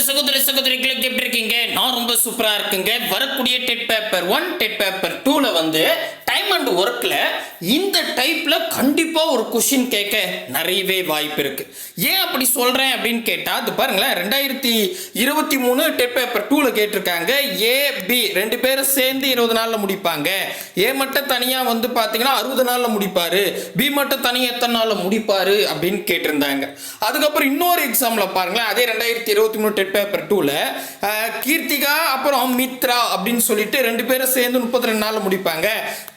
அன்பு சகோதர சகோதரிகளுக்கு எப்படி இருக்கீங்க? நான் ரொம்ப சூப்பரா இருக்குங்க. வரக்கூடிய TET paper one TET paper டூல வந்து டைம் அண்ட் ஒர்க்கில் இந்த டைப்பில் கண்டிப்பாக ஒரு கொஷின் கேட்க நிறையவே வாய்ப்பு இருக்குது ஏன் அப்படி சொல்கிறேன் அப்படின்னு கேட்டால் அது பாருங்களேன் ரெண்டாயிரத்தி இருபத்தி மூணு டெட் பேப்பர் டூவில் கேட்டிருக்காங்க. ஏ பி ரெண்டு பேரும் சேர்ந்து இருபது நாளில் முடிப்பாங்க. ஏ மட்டும் தனியாக வந்து பார்த்தீங்கன்னா அறுபது நாளில் முடிப்பார். பி மட்டும் தனியாக எத்தனை நாளில் முடிப்பார் அப்படின்னு கேட்டிருந்தாங்க. அதுக்கப்புறம் இன்னொரு எக்ஸாம்ல பாருங்களேன் அதே ரெண்டாயிரத்தி இருபத்தி மூணு டெட் பேப்பர் டூவில் கீர்த்திகா அப்புறம் மித்ரா அப்படின்னு சொல்லிட்டு ரெண்டு பேரும் சேர்ந்து முப்பத்தி ரெண்டு நாளில் முடிப்பாங்க.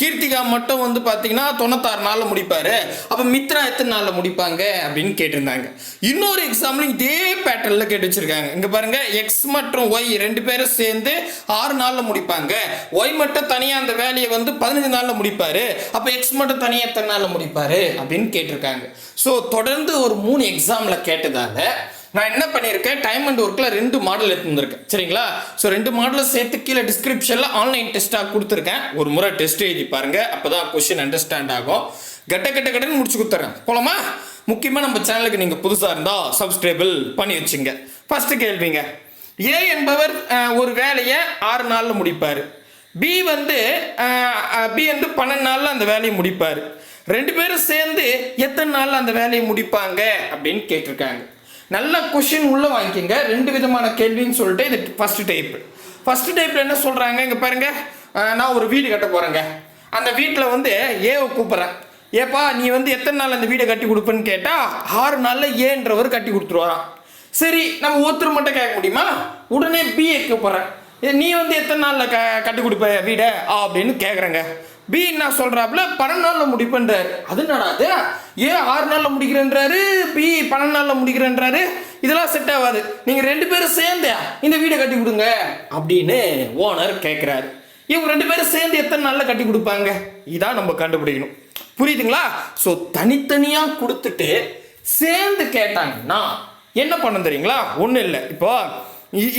கீர்த்திகா மட்டும் வந்து பார்த்தீங்கன்னா தொண்ணூத்தாறு நாளில் முடிப்பார். அப்போ மித்ரா எத்தனை நாளில் முடிப்பாங்க அப்படின்னு கேட்டிருந்தாங்க. இன்னொரு எக்ஸாம்பிள் இதே பேட்டர்னில் கேட்டு வச்சுருக்காங்க. இங்கே பாருங்கள் எக்ஸ் மற்றும் ஒய் ரெண்டு பேரும் சேர்ந்து ஆறு நாளில் முடிப்பாங்க. ஒய் மட்டும் தனியாக அந்த வேலையை வந்து பதினஞ்சு நாளில் முடிப்பார். அப்போ எக்ஸ் மட்டும் தனியாக எத்தனை நாளில் முடிப்பார் அப்படின்னு கேட்டிருக்காங்க. ஸோ தொடர்ந்து ஒரு மூணு எக்ஸாமில் கேட்டதால நான் என்ன பண்ணியிருக்கேன்? டைம் அண்ட் ஒர்க்கில் ரெண்டு மாடல் எடுத்துருக்கேன் சரிங்களா? ஸோ ரெண்டு மாடலை சேர்த்து கீழே டிஸ்கிரிப்ஷனில் ஆன்லைன் டெஸ்ட்டாக கொடுத்துருக்கேன். ஒரு முறை டெஸ்ட் எழுதி பாருங்கள் அப்போ தான் கொஷின் அண்டர்ஸ்டாண்ட் ஆகும். கட்ட கட்ட கட்டன்னு முடிச்சு கொடுத்துறேன். போலாமா? முக்கியமாக நம்ம சேனலுக்கு நீங்கள் புதுசாக இருந்தால் சப்ஸ்கிரைபிள் பண்ணி வச்சுங்க. ஃபஸ்ட்டு கேள்விங்க. ஏ என்பவர் ஒரு வேலையை ஆறு நாளில் முடிப்பார். பி வந்து பி வந்து பன்னெண்டு நாளில் அந்த வேலையை முடிப்பார். ரெண்டு பேரும் சேர்ந்து எத்தனை நாளில் அந்த வேலையை முடிப்பாங்க? அப்படின்னு கேட்டிருக்காங்க. நல்ல கொஷின் உள்ள வாங்கிக்கோங்க. ரெண்டு விதமான கேள்வின்னு சொல்லிட்டு இது ஃபர்ஸ்ட் டைப் ஃபர்ஸ்ட் டைப்ல என்ன சொல்றாங்க? இங்க பாருங்க. நான் ஒரு வீடு கட்ட போறேங்க. அந்த வீட்டில் வந்து ஏவை கூப்பிட்றேன். ஏப்பா நீ வந்து எத்தனை நாள் அந்த வீடை கட்டி கொடுப்பேன்னு கேட்டால் ஆறு நாளில் ஏன்றவர் கட்டி கொடுத்துருவாராம். சரி நம்ம ஒருத்தர் மட்டும் கேட்க முடியுமா? உடனே பிஏ கூப்பிட்றேன் நீ வந்து எத்தனை நாளில் க கட்டி கொடுப்ப வீடை? ஆ அப்படின்னு கேட்குறேங்க பி என்ன சொல்கிறாப்புல பன்னெண்டு நாளில் முடிப்புன்றாரு அது நடாது ஏன் ஆறு நாளில் முடிக்கிறேன்றாரு. பி பன்னெண்டு நாளில் முடிக்கிறேன்றாரு. இதெல்லாம் செட் ஆகாது. நீங்கள் ரெண்டு பேரும் சேர்ந்து இந்த வீடை கட்டி கொடுங்க அப்படின்னு ஓனர் கேட்குறாரு இவங்க ரெண்டு பேரும் சேர்ந்து எத்தனை நாளில் கட்டி கொடுப்பாங்க? இதான் நம்ம கண்டுபிடிக்கணும். புரியுதுங்களா? ஸோ தனித்தனியாக கொடுத்துட்டு சேர்ந்து கேட்டாங்கன்னா என்ன பண்ண தெரியுங்களா? ஒன்றும் இல்லை. இப்போ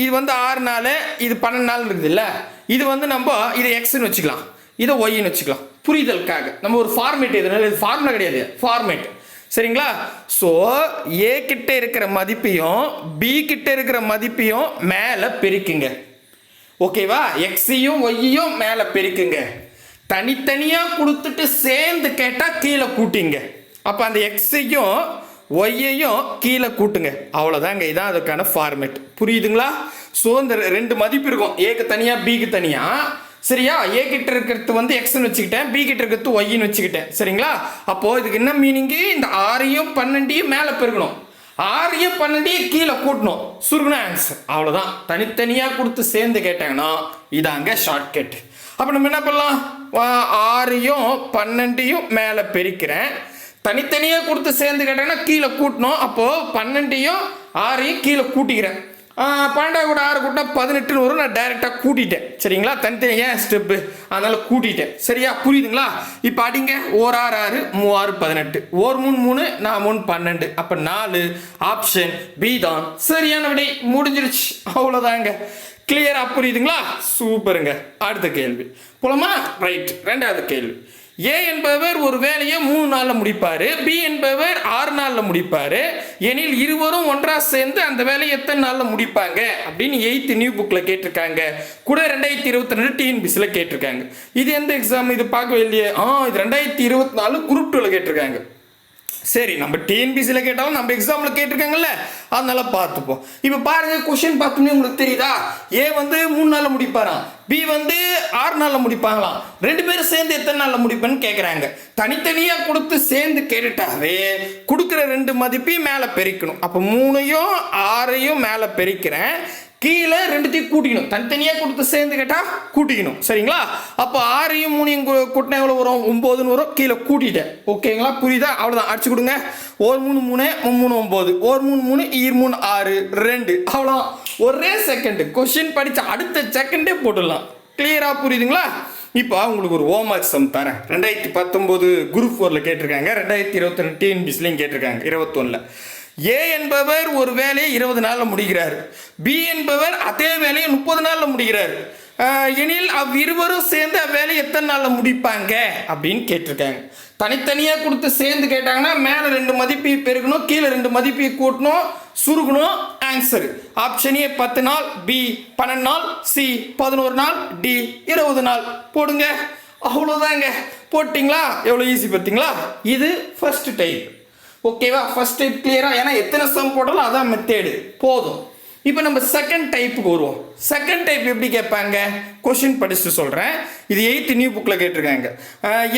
இது வந்து ஆறு நாள் இது பன்னெண்டு நாள் இருக்குது இல்லை இது வந்து நம்ம இதை எக்ஸ்ன்னு வச்சுக்கலாம். இதை ஒய்ன்னு வச்சுக்கலாம். புரிதலுக்காக. நம்ம ஒரு ஃபார்மேட் எதுனால இது ஃபார்முலா கிடையாது. ஃபார்மேட் சரிங்களா? ஸோ ஏ கிட்ட இருக்கிற மதிப்பையும் பி கிட்ட இருக்கிற மதிப்பையும் மேலே பெருக்குங்க. ஓகேவா? எக்ஸையும் ஒய்யையும் மேலே பெருக்குங்க. தனித்தனியாக கொடுத்துட்டு சேர்ந்து கேட்டால் கீழே கூட்டிங்க. அப்போ அந்த எக்ஸையும் ஒய்யையும் கீழே கூட்டுங்க. அவ்வளோதாங்க இதான் அதுக்கான ஃபார்மேட் புரியுதுங்களா? ஸோ இந்த ரெண்டு மதிப்பு இருக்கும். ஏக்கு தனியாக பிக்கு தனியாக சரியா? ஏ கிட்ட இருக்கிறது வந்து எக்ஸ்னு வச்சுக்கிட்டேன். பி கிட்ட இருக்கிறது ஒய்ன்னு வச்சுக்கிட்டேன். சரிங்களா? அப்போது இதுக்கு என்ன மீனிங்கு இந்த ஆறையும் பன்னெண்டையும் மேலே பெருகணும். ஆறையும் பன்னெண்டையும் கீழே கூட்டணும். சுருகுன ஆன்சர் அவ்வளோதான் தனித்தனியாக கொடுத்து சேர்ந்து கேட்டாங்கன்னா இதாங்க ஷார்ட்கட் அப்போ நம்ம என்ன பண்ணலாம்? ஆறையும் பன்னெண்டையும் மேலே பெருக்கிறேன். தனித்தனியாக கொடுத்து சேர்ந்து கேட்டாங்கன்னா கீழே கூட்டணும். அப்போது பன்னெண்டையும் ஆறையும் கீழே கூட்டிக்கிறேன். பன்னெண்டாவது கூட ஆறு கூட்டினா பதினெட்டுன்னு வரும். நான் டைரெக்டாக கூட்டிட்டேன். சரிங்களா? தனித்தனியாக ஸ்டெப்பு அதனால் கூட்டிட்டேன். சரியா? புரியுதுங்களா? இப்போ அடிங்க. ஓர் ஆறு ஆறு மூவாறு பதினெட்டு. ஓர் மூணு மூணு நான் மூணு பன்னெண்டு. அப்போ நாலு ஆப்ஷன் பி தான். சரியான விடை முடிஞ்சிருச்சு அவ்வளோதாங்க கிளியராக புரியுதுங்களா? சூப்பருங்க அடுத்த கேள்வி. போலாமா? ரைட் ரெண்டாவது கேள்வி. ஏ என்பவர் ஒரு வேலையை மூணு நாளில் முடிப்பார். பி என்பவர் ஆறு நாளில் முடிப்பார். எனில் இருவரும் ஒன்றாக சேர்ந்து அந்த வேலையை எத்தனை நாளில் முடிப்பாங்க? அப்படின்னு எயித்து நியூ புக்கில் கேட்டிருக்காங்க. கூட ரெண்டாயிரத்தி இருபத்தி ரெண்டு டிஎன்பிசியில் கேட்டிருக்காங்க. இது எந்த எக்ஸாம் இது பார்க்கவே இல்லையே. ஆ இது ரெண்டாயிரத்தி இருபத்தி நாலு குரூப் டூவில் கேட்டிருக்காங்க. சரி நம்ம டிஎன்பிசியில் கேட்டாலும் நம்ம எக்ஸாமில் கேட்டிருக்காங்கல்ல அதனால பார்த்துப்போம். இப்போ பாருங்க கொஷின் பார்த்தோம்னே உங்களுக்கு தெரியுதா? ஏ வந்து மூணு நாளில் முடிப்பாராம். பி வந்து ஆறு நாளில் முடிப்பாங்களாம். ரெண்டு பேரும் சேர்ந்து எத்தனை நாளில் முடிப்பேன்னு கேட்குறாங்க தனித்தனியாக கொடுத்து சேர்ந்து கேட்டுட்டாவே கொடுக்குற ரெண்டு மதிப்பையும் மேலே பெருக்கணும். அப்போ மூணையும் ஆறையும் மேலே பெருக்கிறேன். கீழே ரெண்டுத்தையும் கூட்டிக்கணும். தனித்தனியாக கொடுத்து சேர்ந்து கேட்டால் கூட்டிக்கணும். சரிங்களா? அப்போ ஆறையும் மூணையும் கூட்டினா எவ்வளோ வரும்? ஒம்போதுன்னு வரும். கீழே கூட்டிட்டேன். ஓகேங்களா புரியுதா? அவ்வளோதான் அடிச்சு கொடுங்க. ஒரு மூணு மூணு மூணு ஒம்பது. ஒரு மூணு மூணு ஈர் மூணு ஆறு ரெண்டு. அவ்வளோ ஒரே செகண்டு கொஷின் படித்த அடுத்த செகண்டே போட்டுடலாம். கிளியராக புரியுதுங்களா? இப்போ உங்களுக்கு ஒரு ஹோம்ஒர்க் சம் தரேன். ரெண்டாயிரத்தி பத்தொம்போது குரூப் ஃபோரில் கேட்டிருக்காங்க. ரெண்டாயிரத்தி இருபத்தி ரெண்டு டிஎன்பிஸ்லையும் கேட்டிருக்காங்க. இருபத்தொன்னில். ஏ என்பவர் ஒரு வேலையை இருபது நாளில் முடிக்கிறார். பி என்பவர் அதே வேலையை முப்பது நாளில் முடிக்கிறார். எனில் அவ்விருவரும் சேர்ந்து அவ்வேலையை எத்தனை நாளில் முடிப்பாங்க? அப்படின்னு கேட்டிருக்காங்க. தனித்தனியாக கொடுத்து சேர்ந்து கேட்டாங்கன்னா மேலே ரெண்டு மதிப்பை பெருக்கணும் கீழே ரெண்டு மதிப்பை கூட்டணும் சுருக்கணும் ஆன்சர் ஆப்ஷன் ஏ பத்து நாள் பி பன்னெண்டு நாள் சி பதினோரு நாள் டி இருபது நாள். போடுங்க. அவ்வளோதாங்க போட்டிங்களா? எவ்வளோ ஈஸி பார்த்தீங்களா இது ஃபஸ்ட்டு டைப் ஓகேவா ஃபர்ஸ்ட் டைப் கிளியரா ஏன்னா எத்தனை சம் போட்டாலும் அதான் மெத்தேடு போதும். இப்போ நம்ம செகண்ட் டைப்புக்கு வருவோம். செகண்ட் டைப் எப்படி கேட்பாங்க? கொஷின் படிச்சுட்டு சொல்கிறேன் இது எயித் நியூ புக்கில் கேட்டிருக்காங்க.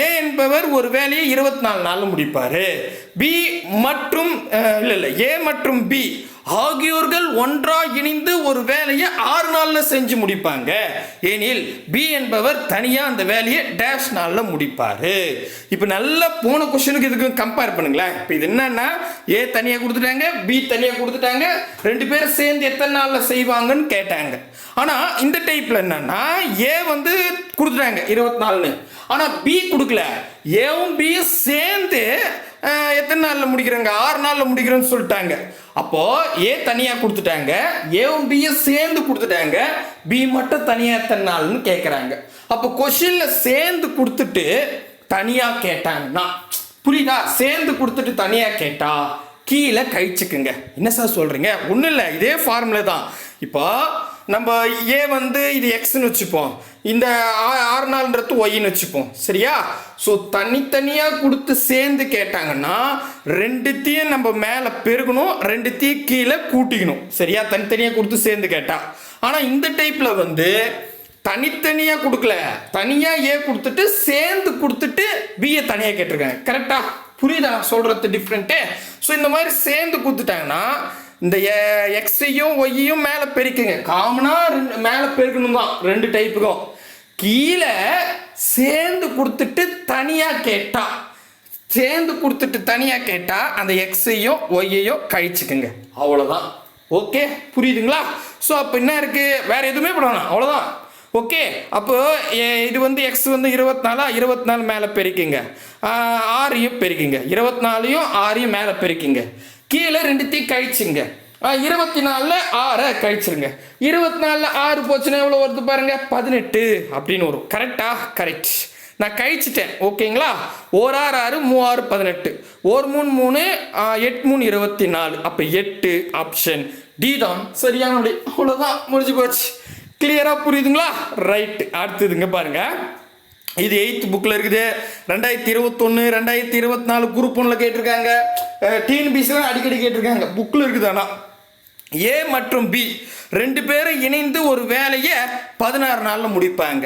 ஏ என்பவர் ஒரு வேலையை இருபத்தி நாலு நாளில் முடிப்பார். பி மற்றும் இல்லை இல்லை. ஏ மற்றும் பி ஆகியோர்கள் ஒன்றாக இணைந்து ஒரு வேலையை ஆறு நாளில் செஞ்சு முடிப்பாங்க. ஏனில் பி என்பவர் தனியாக அந்த வேலையை டேஷ் நாளில் முடிப்பார். இப்போ நல்லா போன கொஸ்டினுக்கு இதுக்கும் கம்பேர் பண்ணுங்களேன். இப்போ இது என்னன்னா ஏ தனியாக கொடுத்துட்டாங்க பி தனியாக கொடுத்துட்டாங்க ரெண்டு பேரும் சேர்ந்து எத்தனை நாளில் செய்வாங்கன்னு கேட்டாங்க. ஆனால் இந்த டைப்பில் என்னன்னா ஏ வந்து கொடுத்துட்டாங்க இருபத்தி நாலுன்னு. ஆனால் பி கொடுக்கல. ஏவும் பியும் சேர்ந்து எத்தனை நாளில் முடிக்கிறேங்க? ஆறு நாளில் முடிக்கிறேன்னு சொல்லிட்டாங்க. அப்போது ஏ தனியாக கொடுத்துட்டாங்க ஏவும் பியும் சேர்ந்து கொடுத்துட்டாங்க. பி மட்டும் தனியாக எத்தனை நாள்னு கேட்குறாங்க அப்போ கொஷினில் சேர்ந்து கொடுத்துட்டு தனியாக கேட்டாங்கன்னா புரியுதா? சேர்ந்து கொடுத்துட்டு தனியாக கேட்டா கீழே கழிச்சுக்குங்க. என்ன சார் சொல்கிறீங்க ஒன்றும் இல்லை இதே ஃபார்முலா தான். இப்போ நம்ம ஏ வந்து இது எக்ஸ்னு வச்சுப்போம். இந்த ஆ- ஆறு நாள்ன்றது ஒய்ன்னு வச்சுப்போம். சரியா? ஸோ தனித்தனியாக கொடுத்து சேர்ந்து கேட்டாங்கன்னா ரெண்டுத்தையும் நம்ம மேலே பெருகணும் ரெண்டுத்தையும் கீழே கூட்டிக்கணும். சரியா? தனித்தனியாக கொடுத்து சேர்ந்து கேட்டா. ஆனால் இந்த டைப்பில் வந்து தனித்தனியாக கொடுக்கல. தனியாக ஏ கொடுத்துட்டு சேர்ந்து கொடுத்துட்டு பிஏ தனியாக கேட்டிருக்காங்க. கரெக்டாக புரியுதா? நான் சொல்கிறது டிஃப்ரெண்ட்டு ஸோ இந்த மாதிரி சேர்ந்து கொடுத்துட்டாங்கன்னா இந்த எக்ஸையும் ஒய்யும் மேலே பெருக்குங்க. காமனாக ரெண்டு மேலே பெருக்கணும் தான் ரெண்டு டைப்புக்கும் கீழே சேர்ந்து கொடுத்துட்டு தனியாக கேட்டா. சேர்ந்து கொடுத்துட்டு தனியாக கேட்டால் அந்த எக்ஸையும் ஒய்யையும் கழிச்சுக்குங்க. அவ்வளோதான் ஓகே புரியுதுங்களா? ஸோ அப்போ என்ன இருக்குது வேறு எதுவுமே பண்ணலாம் அவ்வளோதான் ஓகே அப்போ இது வந்து எக்ஸ் வந்து இருபத்தி நாலா இருபத்தி நாலு மேலே பெருக்கிங்க. ஆறையும் பெருக்கிங்க. இருபத்தி நாலையும் ஆறையும் மேலே பெருக்கிங்க. கீழே ரெண்டுத்தையும் கழிச்சுங்க இருபத்தி நாலில் ஆறை கழிச்சிருங்க. இருபத்தி நாலில் ஆறு போச்சுன்னா எவ்வளோ வருது பாருங்க? பதினெட்டு அப்படின்னு வரும். கரெக்டா கரெக்ட் நான் கழிச்சிட்டேன். ஓகேங்களா? ஒரு ஆறு ஆறு மூவாறு பதினெட்டு. ஒரு மூணு மூணு எட்டு மூணு இருபத்தி நாலு அப்போ எட்டு ஆப்ஷன் டி தான். சரியான அவ்வளோதான் முடிஞ்சு போச்சு. கிளியராக புரியுதுங்களா? ரைட் அடுத்ததுங்க பாருங்க. இது எயித் புக்கில் இருக்குது. ரெண்டாயிரத்தி இருபத்தொன்று ரெண்டாயிரத்தி இருபத்தி நாலு குரூப் ஒன்றில் கேட்டிருக்காங்க. டிஎன்பிசிலாம் அடிக்கடி கேட்டிருக்காங்க. புக்கில் இருக்குது ஆனால் ஏ மற்றும் பி ரெண்டு பேரும் இணைந்து ஒரு வேலையை பதினாறு நாளில் முடிப்பாங்க.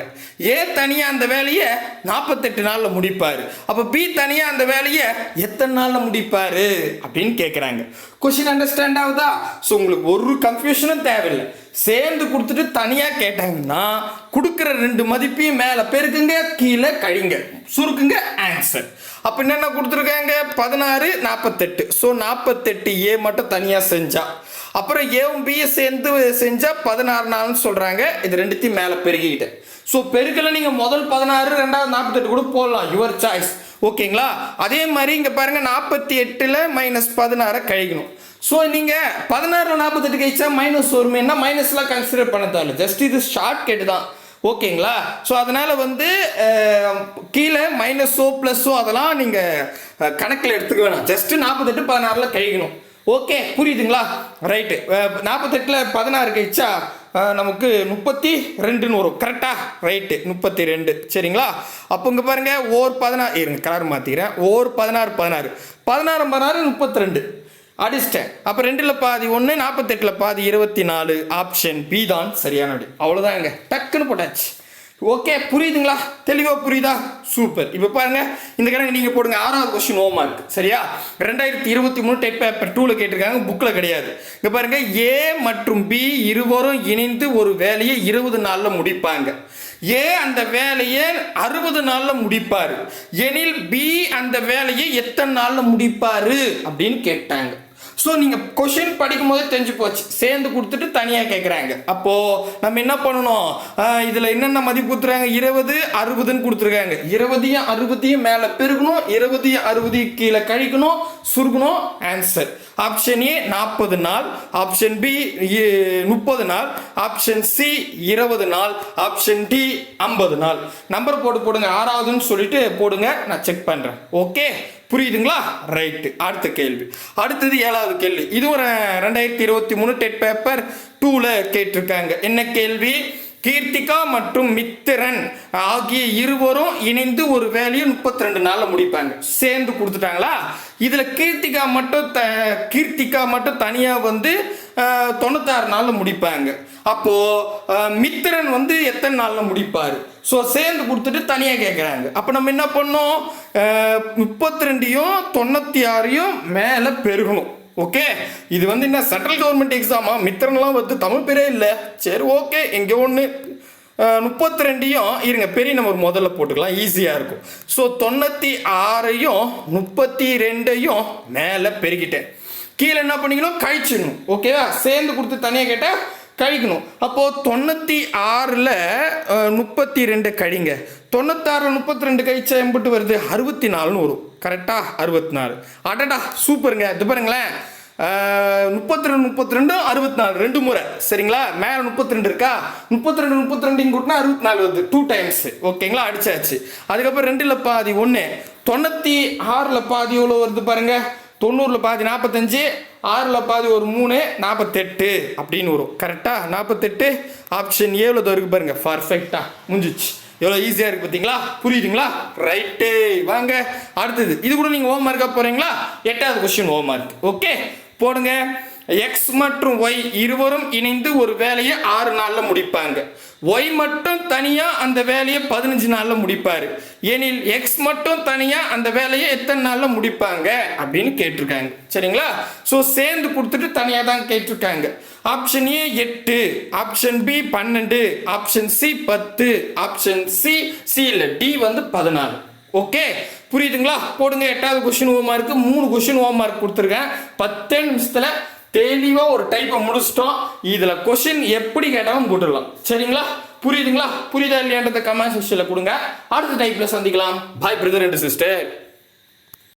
ஏ தனியாக அந்த வேலையை நாற்பத்தெட்டு நாளில் முடிப்பார். அப்போ பி தனியாக அந்த வேலையை எத்தனை நாளில் முடிப்பார்? அப்படின்னு கேட்குறாங்க கொஷின் அண்டர்ஸ்டாண்ட் ஆகுதா? ஸோ உங்களுக்கு ஒரு கன்ஃபியூஷனும் தேவையில்லை. சேர்ந்து கொடுத்துட்டு தனியாக கேட்டாங்கன்னா கொடுக்குற ரெண்டு மதிப்பையும் மேலே பெருக்குங்க கீழே கழிங்க. சுருக்குங்க ஆன்சர் அப்போ என்னென்ன கொடுத்துருக்காங்க? பதினாறு நாற்பத்தெட்டு ஸோ நாற்பத்தெட்டு ஏ மட்டும் தனியாக செஞ்சா. அப்புறம் ஏவும் பியை சேர்ந்து செஞ்சால் பதினாறு நாள்னு சொல்கிறாங்க இது ரெண்டுத்தையும் மேலே பெருகிக்கிட்டேன் ஸோ பெருக்கல நீங்கள் முதல் பதினாறு ரெண்டாவது நாற்பத்தெட்டு கூட போடலாம். யுவர் சாய்ஸ் ஓகேங்களா அதே மாதிரி இங்கே பாருங்கள் நாற்பத்தி எட்டில் மைனஸ் பதினாறை கழிக்கணும். ஸோ நீங்கள் பதினாறு நாற்பத்தெட்டு கழிச்சா மைனஸ் வருமேன்னா மைனஸ்லாம் கன்சிடர் பண்ண தேவையில்ல. ஜஸ்ட் இது ஷார்ட் கட் தான். ஓகேங்களா ஸோ அதனால் வந்து கீழே மைனஸோ ப்ளஸ்ஸோ அதெல்லாம் நீங்கள் கணக்கில் எடுத்துக்க வேணாம். ஜஸ்ட்டு நாற்பத்தெட்டு பதினாறில் கழிக்கணும். ஓகே புரியுதுங்களா? ரைட்டு நாற்பத்தெட்டில் பதினாறு கழிச்சா நமக்கு முப்பத்தி ரெண்டுன்னு வரும். கரெக்டாக ரைட்டு முப்பத்தி ரெண்டு சரிங்களா? அப்போ இங்கே பாருங்கள் ஓர் பதினாறு இருங்க கலர் மாற்றிக்கிறேன் ஓர் பதினாறு பதினாறு. பதினாறு பதினாறு முப்பத்தி ரெண்டு அடிச்சிட்டேன். அப்போ ரெண்டில் பாதி ஒன்று நாற்பத்தெட்டில் பாதி இருபத்தி நாலு ஆப்ஷன் பி தான் சரியான விடை அவ்வளோதாங்க டக்குன்னு போட்டாச்சு. ஓகே புரியுதுங்களா? தெளிவாக புரியுதா? சூப்பர் இப்போ பாருங்க. இந்த கணக்கு நீங்கள் போடுங்க. ஆறாவது கொஸ்டின் ஓ மார்க் சரியா? ரெண்டாயிரத்தி இருபத்தி மூணு டைப் பேப்பர் டூவில் கேட்டிருக்காங்க. புக்கில் கிடையாது. இங்கே பாருங்க. ஏ மற்றும் பி இருவரும் இணைந்து ஒரு வேலையை இருபது நாளில் முடிப்பாங்க. ஏ அந்த வேலையை அறுபது நாளில் முடிப்பார். எனில் பி அந்த வேலையை எத்தனை நாளில் முடிப்பார்? அப்படின்னு கேட்டாங்க. ஸோ நீங்கள் கொஷின் படிக்கும் போதே தெரிஞ்சு போச்சு. சேர்ந்து கொடுத்துட்டு தனியாக கேட்குறாங்க அப்போது நம்ம என்ன பண்ணணும்? இதில் என்னென்ன மதிப்பு கொடுத்துருக்காங்க? இருபது அறுபதுன்னு கொடுத்துருக்காங்க. இருபதையும் அறுபதையும் மேலே பெருகணும் இருபதையும் அறுபதையும் கீழே கழிக்கணும். சுருக்கணும். ஆன்சர் ஆப்ஷன் ஏ நாற்பது நாள். ஆப்ஷன் பி முப்பது நாள். ஆப்ஷன் சி இருபது நாள். ஆப்ஷன் டி ஐம்பது நாள். நம்பர் போட்டு போடுங்க. ஆறாவதுன்னு சொல்லிட்டு போடுங்க. நான் செக் பண்ணுறேன் ஓகே புரியுதுங்களா? ரைட்டு அடுத்த கேள்வி. அடுத்தது ஏழாவது கேள்வி. இது ஒரு ரெண்டாயிரத்தி இருபத்தி மூணு டெட் பேப்பர் டூவில் கேட்டிருக்காங்க. என்ன கேள்வி? கீர்த்திகா மற்றும் மித்திரன் ஆகிய இருவரும் இணைந்து ஒரு வேலையை முப்பத்தி ரெண்டு நாளில் முடிப்பாங்க. சேர்ந்து கொடுத்துட்டாங்களா? இதில் கீர்த்திகா மட்டும் த கீர்த்திகா மட்டும் தனியாக வந்து தொண்ணூத்தாறு நாளில் முடிப்பாங்க. அப்போது மித்திரன் வந்து எத்தனை நாளில் முடிப்பார்? ஸோ சேர்ந்து கொடுத்துட்டு தனியாக கேட்குறாங்க அப்போ நம்ம என்ன பண்ணோம்? முப்பத்தி ரெண்டையும் தொண்ணூற்றி ஆறையும் மேலே பெருகணும். ஓகே இது வந்து என்ன சென்ட்ரல் கவர்மெண்ட் எக்ஸாமா மித்திரன்லாம் வந்து தமிழ் பேரே இல்லை. சரி ஓகே எங்கே ஒன்று முப்பத்தி ரெண்டையும் இருங்க பெரிய நம்பர் முதல்ல போட்டுக்கலாம் ஈஸியாக இருக்கும். ஸோ தொண்ணூற்றி ஆறையும் முப்பத்தி ரெண்டையும் மேலே பெருகிட்டேன் கீழே என்ன பண்ணிக்கணும்? கழிச்சிடணும். ஓகேவா சேர்ந்து கொடுத்து தனியாக கேட்டால் கழிக்கணும். அப்போது தொண்ணூற்றி ஆறில் முப்பத்தி ரெண்டு கழிங்க. தொண்ணூத்தாறில் முப்பத்தி ரெண்டு கழிச்சா எம்பிட்டு வருது? அறுபத்தி நாலுன்னு வரும். கரெக்டாக அறுபத்தி நாலு அடடா சூப்பருங்க. இது பாருங்களேன். முப்பத்தி ரெண்டு முப்பத்தி ரெண்டு அறுபத்தி நாலு ரெண்டு முறை. சரிங்களா? மேலே முப்பத்தி ரெண்டு இருக்கா? முப்பத்தி ரெண்டு முப்பத்தி ரெண்டு கூட்டினா அறுபத்தி நாலு வருது. டூ டைம்ஸ் ஓகேங்களா? அடிச்சாச்சு. அதுக்கப்புறம் ரெண்டில் பாதி ஒன்று தொண்ணூற்றி ஆறில் பாதி எவ்வளோ வருது பாருங்க? தொண்ணூறில் பாதி நாற்பத்தஞ்சு ஆறில் பாதி ஒரு மூணு நாற்பத்தெட்டு அப்படின்னு வரும். கரெக்டாக நாற்பத்தெட்டு ஆப்ஷன் ஏவில் இருக்கு பாருங்கள் பர்ஃபெக்டாக முடிஞ்சிச்சு. எவ்வளோ ஈஸியாக இருக்குது பார்த்தீங்களா? புரியுதுங்களா? ரைட்டு வாங்க அடுத்தது. இது கூட நீங்கள் ஹோம் மார்க்காக போகிறீங்களா எட்டாவது கொஸ்டின் ஹோம் மார்க் ஓகே போடுங்க. எக்ஸ் மற்றும் ஒய் இருவரும் இணைந்து ஒரு வேலையை ஆறு நாளில் முடிப்பாங்க. ஒய் மட்டும் தனியாக அந்த வேலையை பதினஞ்சு நாளில் முடிப்பார். எனில் எக்ஸ் மட்டும் தனியாக அந்த வேலையை எத்தனை நாளில் முடிப்பாங்க? அப்படின்னு கேட்டிருக்காங்க. சரிங்களா? ஸோ சேர்ந்து கொடுத்துட்டு தனியாக தான் கேட்டிருக்காங்க. ஆப்ஷன் ஏ எட்டு ஆப்ஷன் பி பன்னெண்டு ஆப்ஷன் சி பத்து ஆப்ஷன் சி சி இல்லை டி வந்து பதினாலு. ஓகே புரியுதுங்களா? போடுங்க எட்டாவது கொஸ்டின் ஹோம் மார்க்கு மூணு கொஸ்டின் ஹோம் மார்க் கொடுத்துருக்கேன். பத்தே நிமிஷத்தில் தெளிவாக ஒரு டைப்பை முடிச்சிட்டோம். இதில் கொஷின் எப்படி கேட்டாலும் போட்டுடலாம். சரிங்களா? புரியுதுங்களா? புரியுதா இல்லையான்றத கமெண்ட் செக்ஷனில் கொடுங்க. அடுத்த டைப்பில் சந்திக்கலாம். பாய் பிரதர் அண்ட் சிஸ்டர்